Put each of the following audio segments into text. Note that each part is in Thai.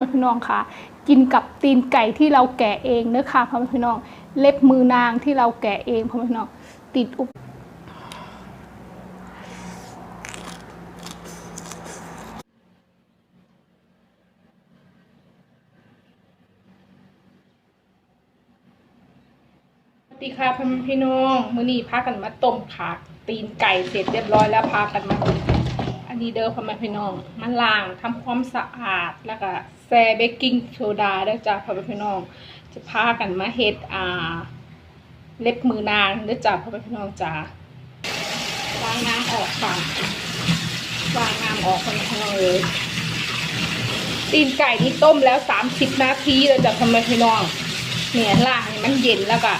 พี่น้องค่ะ กินกับตีนไก่ที่เราแกะเองเนื้อค่ะพ่อแม่พี่น้อง เล็บมือนางที่เราแกะเองพ่อแม่พี่น้อง ติดอุปสวัสดีค่ะพ่อพี่น้อง มื้อนี้พากันมาต้มผักตีนไก่เสร็จเรียบร้อยแล้วพากันมา อันนี้เด้อพ่อแม่พี่น้องมาล้างทำความสะอาดแล้วก็แซ่เบกกิ้งโซดาได้จ้าพ่อแม่พี่น้อง จะพากันมาเฮ็ดอ่า เล็บมือนางเด้จ้าพ่อแม่พี่น้องจ้าล้างน้ำออกค่ะล้างน้ำออกพ่อแม่พี่น้องเลยตีนไก่นี่ต้มแล้วสามสิบนาทีเลยจ้ะพ่อแม่พี่น้อง เนี่ยล่างมันเย็นแล้วก็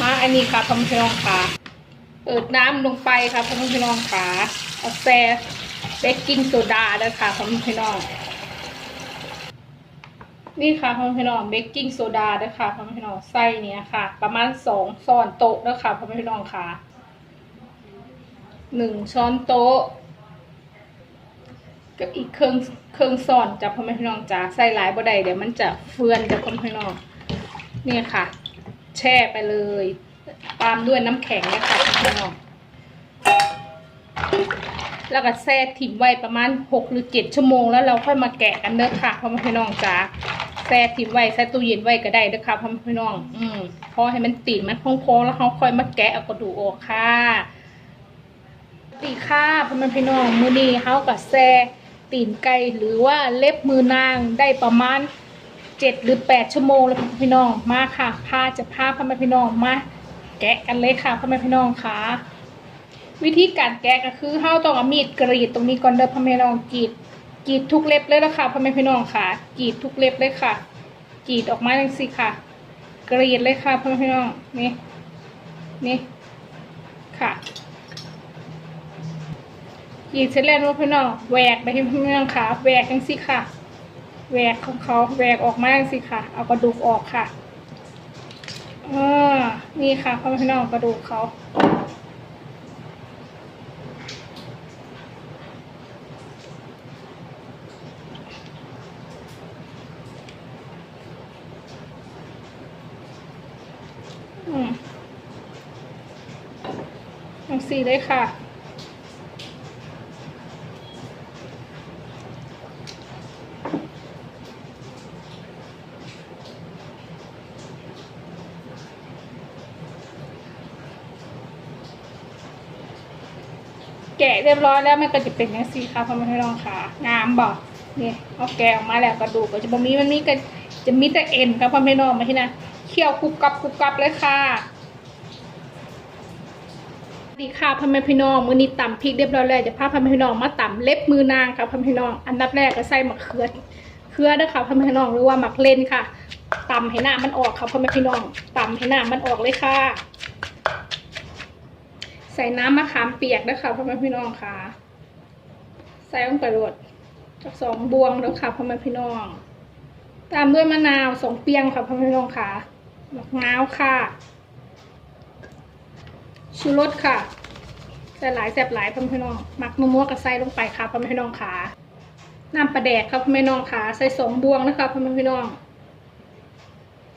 มาอันนี้ค่ะพ่อแม่พี่น้องค่ะเปิดน้ำลงไปค่ะพ่อแม่พี่น้องค่ะเอาแซ่ เบกกิ้งโซดาด้วยค่ะพ่อแม่พี่น้อง นี่ค่ะพ่อแม่พี่น้องเบกกิ้งโซดาด้วยค่ะพ่อแม่พี่น้องไส้เนี้ยค่ะ ประมาณสองช้อนโต๊ะด้วยค่ะพ่อแม่พี่น้องค่ะหนึ่งช้อนโต๊ะกับอีกเครื่องเครื่องซ่อนจากพ่อแม่พี่น้องจ้าใส่หลายบ่ได้เดี๋ยวมันจะเฟือนจากพ่อแม่พี่น้องเนี่ยค่ะ แช่ไปเลย ตามด้วยน้ำแข็งนะคะพ่อแม่พี่น้อง แล้วก็แช่ทิ้งไว้ประมาณหกหรือเจ็ดชั่วโมงแล้วเราค่อยมาแกะกันเด้อค่ะพ่อแม่พี่น้องจ้าแช่ทิ้งไว้ใส่ตู้เย็นไว้ก็ได้เด้อค่ะพ่อแม่พี่น้อง อืมพอให้มันติดมันพองๆแล้วเขาค่อยมาแกะเอากระดูกออกค่ะสวัสดีค่ะพ่อแม่พี่น้องมือนี้เฮากับแซ่ตีนไก่หรือว่าเล็บมือนางได้ประมาณเจ็ดหรือแปดชั่วโมงแล้วพ่อแม่พี่น้องมาค่ะพาจะพาพ่อแม่พี่น้องมาแกะกันเลยค่ะพ่อแม่พี่น้องค่ะ วิธีการแกะก็คือเฮาต้องเอามีดกรีดตรงนี้ก่อนเด้อพ่อแม่น้องกรีดกรีดทุกเล็บเลยละค่ะพ่อแม่พี่น้องค่ะกรีดทุกเล็บเลยค่ะกรีดออกมาจังสิค่ะ กรีดเลยค่ะพ่อแม่พี่น้องนี่นี่ค่ะกรีดเสร็จแล้วนะพี่น้องแหวกไปให้พี่น้องค่ะแหวกจังสิค่ะแหวกของเขาแหวกออกมาจังสิค่ะ เอากระดูกออกค่ะอ่านี่ค่ะพ่อแม่พี่น้องกระดูกเขา อืมจังสี่เลยค่ะ แกะเรียบร้อยแล้วมันก็จะเป็นอย่างนี้ค่ะพ่อแม่พี่น้องค่ะ งามบอกนี่เอาแกะออกมาแล้วกระดูกก็จะบ่มีมันมีก็จะมีแต่เอ็นครับพ่อแม่พี่น้องมาที่นะ เคี่ยวกรุบกรับกรุบกรับเลยค่ะดีค่ะพ่อแม่พี่น้องมือนี้ตำพริกเรียบร้อยแล้วจะพาพ่อแม่พี่น้องมาตำเล็บมือนางค่ะพ่อแม่พี่น้องอันดับแรกก็ใส่มะเขือเขือเด้อค่ะพ่อแม่พี่น้องหรือว่ามักเล่นค่ะตำให้หน้ามันออกค่ะพ่อแม่พี่น้องตำให้หน้ามันออกเลยค่ะ ใส่น้ำมะขามเปียกด้วยค่ะพ่อแม่พี่น้องค่ะ ใส่ลงไปรดจากสองบวงแล้วค่ะพ่อแม่พี่น้อง ตามด้วยมะนาวสองเปียงค่ะพ่อแม่พี่น้องค่ะ มะนาวค่ะ ชูรสค่ะใส่หลายแสบหลายพ่อแม่พี่น้องหมักนัวกับไส้ลงไปค่ะพ่อแม่พี่น้องค่ะน้ำปลาแดกครับพ่อแม่พี่น้องค่ะ ใส่สองบวงนะคะพ่อแม่พี่น้อง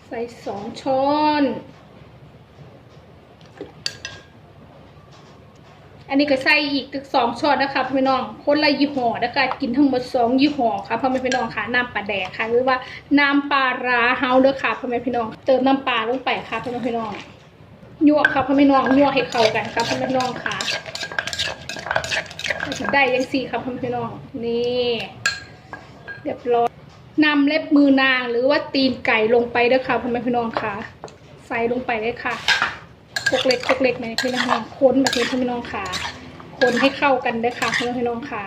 ใส่สองช้อน อันนี้ก็ใส่อีกตึกสองช้อนนะคะพ่อแม่น้อง คนละยี่ห้อนะคะ กินทั้งหมดสองยี่ห้อค่ะพ่อแม่พี่น้องค่ะน้ำปลาแดกค่ะ หรือว่าน้ำปลาร้าเฮาเด้อค่ะพ่อแม่พี่น้อง เติมน้ำปลาลงไปค่ะพ่อแม่พี่น้องยั่วค่ะพ่อแม่น้องยั่วให้เข้ากันค่ะพ่อแม่พี่น้องค่ะ ได้ยังสี่ค่ะพ่อแม่พี่น้องนี่เรียบร้อยนำเล็บมือนางหรือว่าตีนไก่ลงไปเด้อค่ะพ่อแม่พี่น้องค่ะ ใส่ลงไปเลยค่ะคกเล็กคกเล็กในพี่น้องค้นแบบนี้พี่น้องค่ะ คนให้เข้ากันเด้อค่ะพี่น้องค่ะ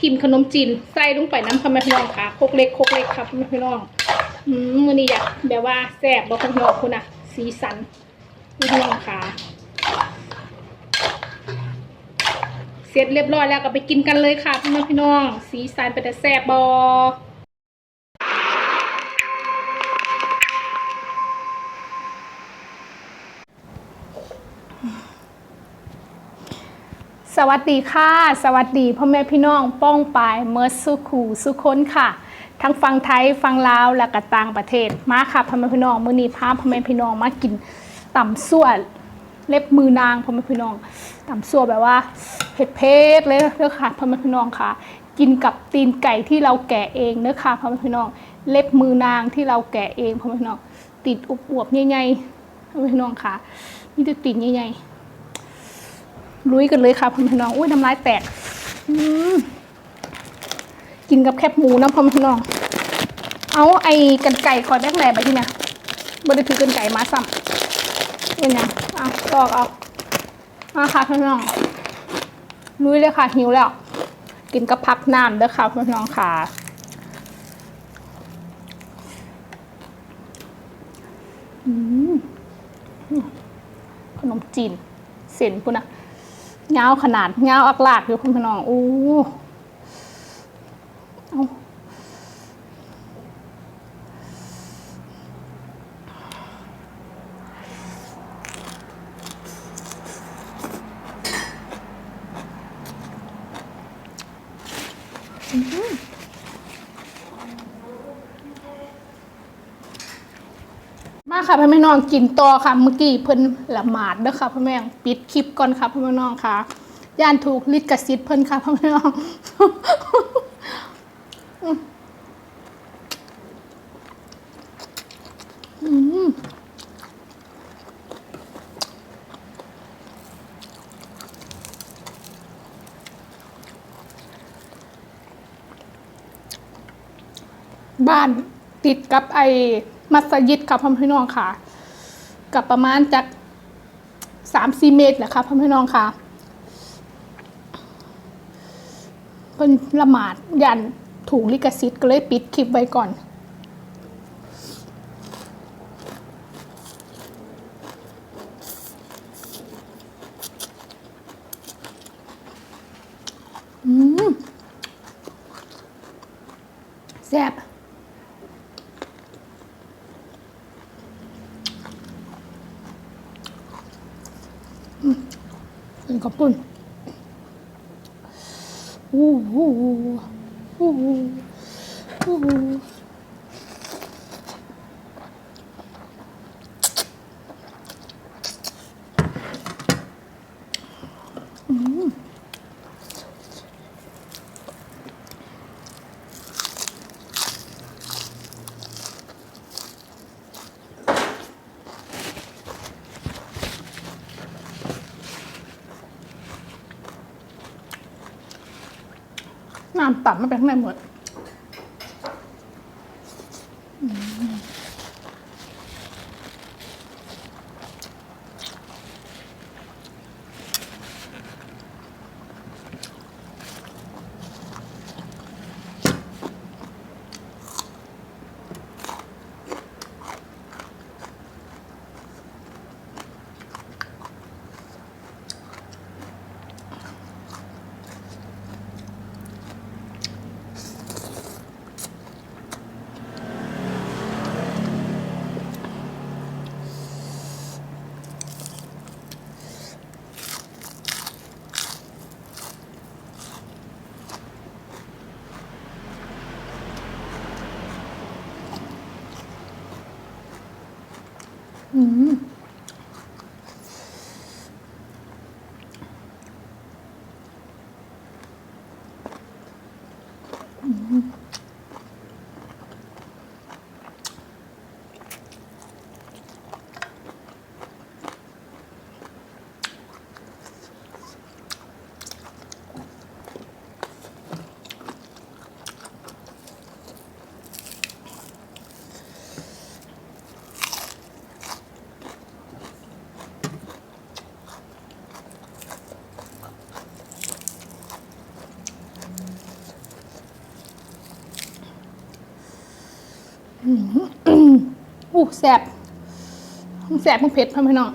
ทิมขนมจีนใส่ลงไปน้ำค่ะพี่น้องค่ะคกเล็กคกเล็กครับพี่น้องอืมมือนี้อยากแบบว่าแซ่บบอกพี่น้องคุณอะ สีสันพี่น้องค่ะเสร็จเรียบร้อยแล้วก็ไปกินกันเลยค่ะพี่น้องพี่น้อง สีสันเป็นแต่แซ่บบอ วัสดีค่ะ สวัสดีพ่อแม่พี่น้องป้องปายเมิร์สุขูสุคนค่ะ ทั้งฟังไทยฟังลาวและก็ต่างประเทศมาค่ะพ่อแม่พี่น้องมื้อนี้พาพ่อแม่พี่น้องมากินต่ำส่วนเล็บมือนางพ่อแม่พี่น้องต่ำส่วนแบบว่าเผ็ดเพดๆเลยเด้อค่ะพ่อแม่พี่น้องค่ะ กินกับตีนไก่ที่เราแกะเองเด้อค่ะพ่อแม่พี่น้อง เล็บมือนางที่เราแกะเองพ่อแม่พี่น้องติดอวบๆใหญ่ๆพ่อแม่พี่น้องค่ะนี่จะติดใหญ่ๆ ลุยกันเลยค่ะพ่อแม่พี่น้องอุ้ยน้ำลายแตกกินกับแคบหมูนะพ่อแม่พี่น้อง เอาไอ้กันไก่ก่อนแรกแหลบไปที่เนี่ยบริถือกันไก่มาซ้ำเป็นยังอะลอกเอามาค่ะพ่อแม่น้องลุยเลยค่ะหิวแล้ว กินกับพักน้ำเด้อค่ะพ่อแม่น้องค่ะขนมจีนเส้นพุ่นนะ เงาขนาดเงาอักลากอยู่คุณพี่น้องอู้เอา มาค่ะพ่อแม่น้องกินต่อค่ะเมื่อกี้เพิ่นละหมาดเด้อค่ะพ่อแม่ปิดคลิปก่อนค่ะพ่อแม่น้องค่ะย่านถูกลิดกระซิดเพิ่นค่ะพ่อแม่น้องอืมบ้านติดกับไอ มัสยิดค่ะพ่อพี่น้องค่ะกับประมาณจากสามสี่เมตรแหละค่ะพ่อพี่น้องค่ะเป็นละหมาดยันถูกลิขสิทธิ์ก็เลยปิดคลิปไว้ก่อนแซ่บ เป็นกระปุ่นอู้หูอู้หูอู้หู น้ำตัดมาเป็นข้างในหมด อืม อู้แสบแสบมันเผ็ดพ่อพี่น้อง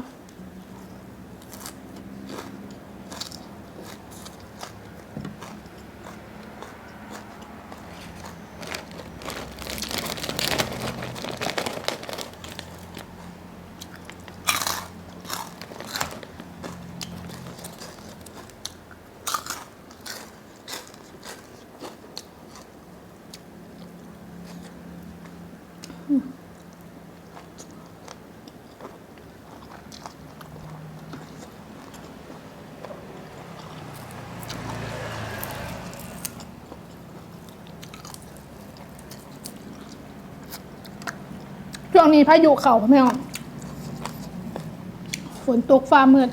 วงนี้พายุเข่าพ่อแม่ออกฝนตกฟ้ามืด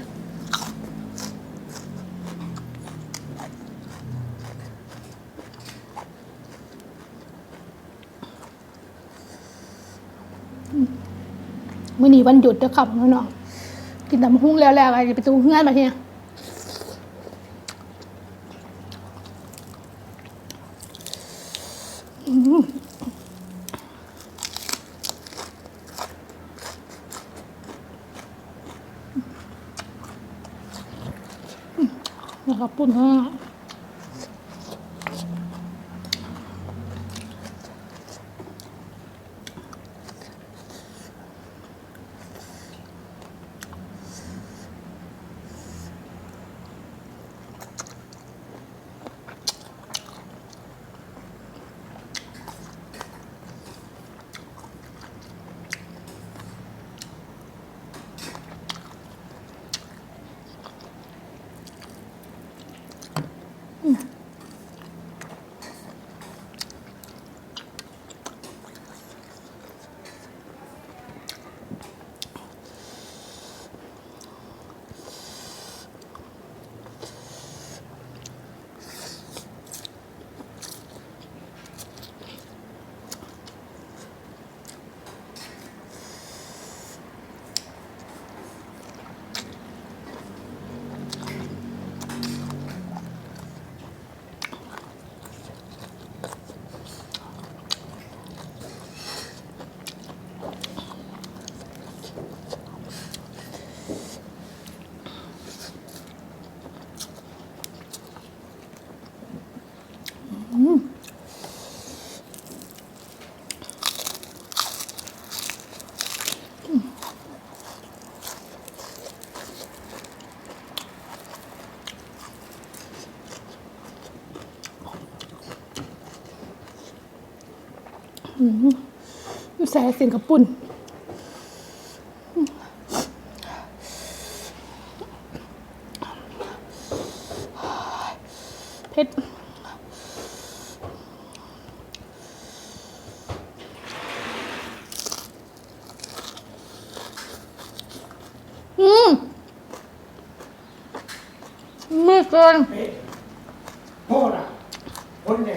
มื่อนี้วันหยุดจะขับน้องกินแตำหุ้งแล้วแล้วอะไรไปตูเฮือนมาทีเนี่ย อยู่แสสิงกับปุ่นเผ็ดอืมไม่เกิน Ora, onne,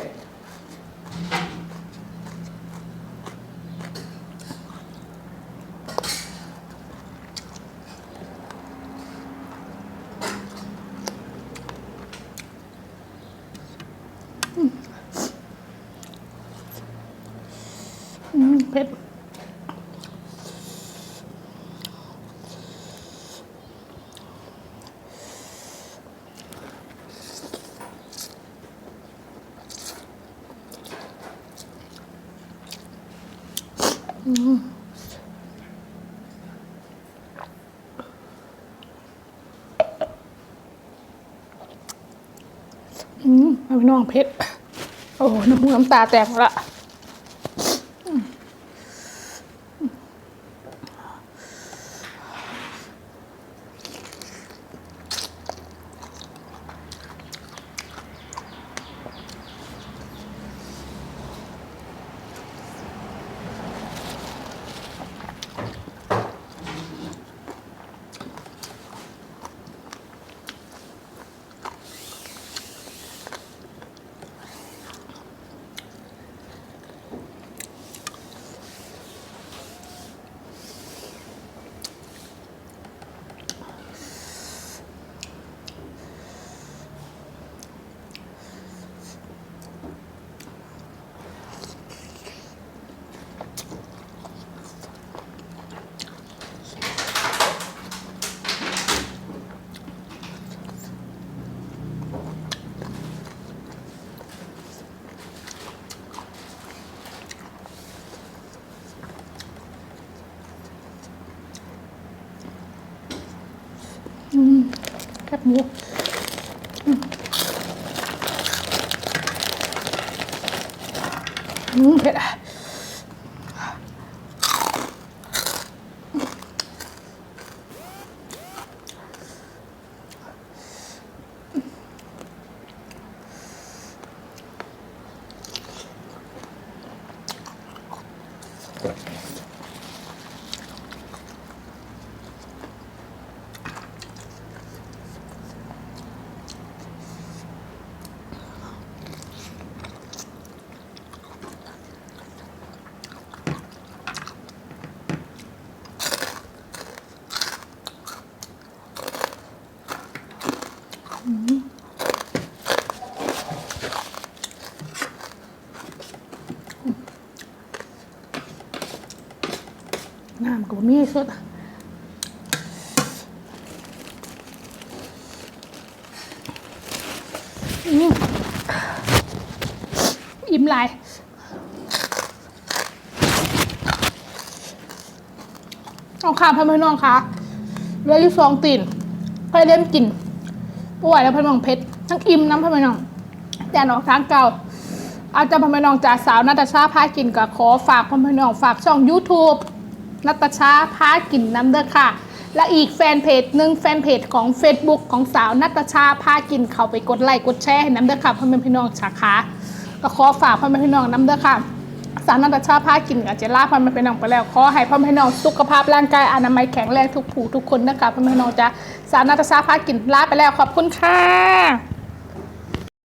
อืมเผ็ดอืม อืมเอาไปน้องเผ็ดโอ้ น้ำมูกน้ำตาแตกหมดละ อืม แคบหมู น้ำกับมีสดอืมอิ่มหลายเอาข้าวพ่อแม่น้องค่ะเหลืออยู่สองตีนค่อยเล่มกิน ป่วยแล้วพ่อแม่น้องเพชรทั้งอิ่มน้ำพ่อแม่น้องแต่นออกทางเก่าอาจารย์พ่อแม่น้องจ่าสาวนาตาชาพากินกับขอฝากพ่อแม่น้องฝากช่อง YouTube นัตชาพากินน้ำเด้อค่ะ และอีกแฟนเพจหนึ่งแฟนเพจของ Facebook ของสาวนัตชาพากินเข้าไปกดไลค์กดแชร์ให้น้ำเด้อค่ะพ่อแม่พี่น้องชาขาก็ขอฝากพ่อแม่พี่น้องน้ำเด้อค่ะ สารนัตชาพากินกับเจล่าพันมันเป็น้องไปแล้วขอให้พ่อแม่น้องสุขภาพร่างกายอนามัยแข็งแรงทุกผู้ทุกคนนะคะพ่อแม่น้องจ้าสารนัตชาพากินลาไปแล้วขอบคุณค่ะ